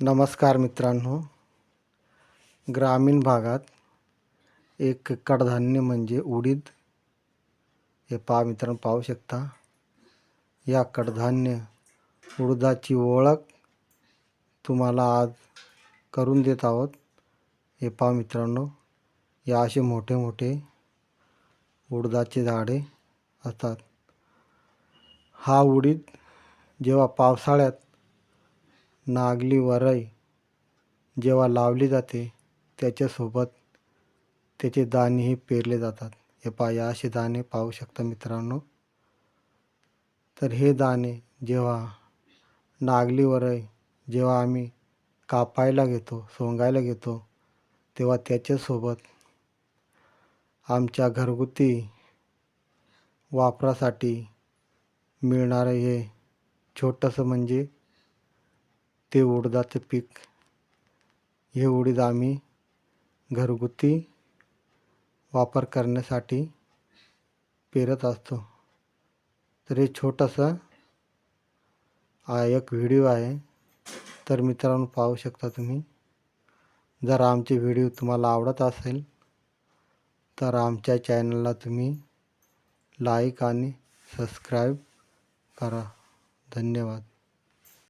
नमस्कार मित्रांनो. ग्रामीण भागात एक कडधान्य म्हणजे उडीद. हे पा मित्रांनो पाहू शकता. या कडधान्य उडदाची ओळख तुम्हाला आज करून देत आहोत. हे पा मित्रांनो या असे मोठे मोठे उडदाचे झाडे असतात. हा उडीद जेव्हा पावसाळ्यात नागली वराई जेव्हा लावली जाते त्याच्यासोबत त्याचे दाणेही पेरले जातात. हे पाया असे दाणे पाहू शकता मित्रांनो. तर हे दाणे जेव्हा नागली वराई जेव्हा आम्ही कापायला घेतो सोंगायला घेतो तेव्हा त्याच्यासोबत आमच्या घरगुती वापरासाठी मिळणारं हे छोटंसं म्हणजे ते उडदाचं पीक. हे उडीद आम्ही घरगुती वापर करण्यासाठी पेरत असतो. तर हे छोटंसं हा एक व्हिडिओ आहे. तर मित्रांनो पाहू शकता तुम्ही. जर आमचे व्हिडिओ तुम्हाला आवडत असेल तर आमच्या चॅनलला तुम्ही लाईक आणि सबस्क्राईब करा. धन्यवाद.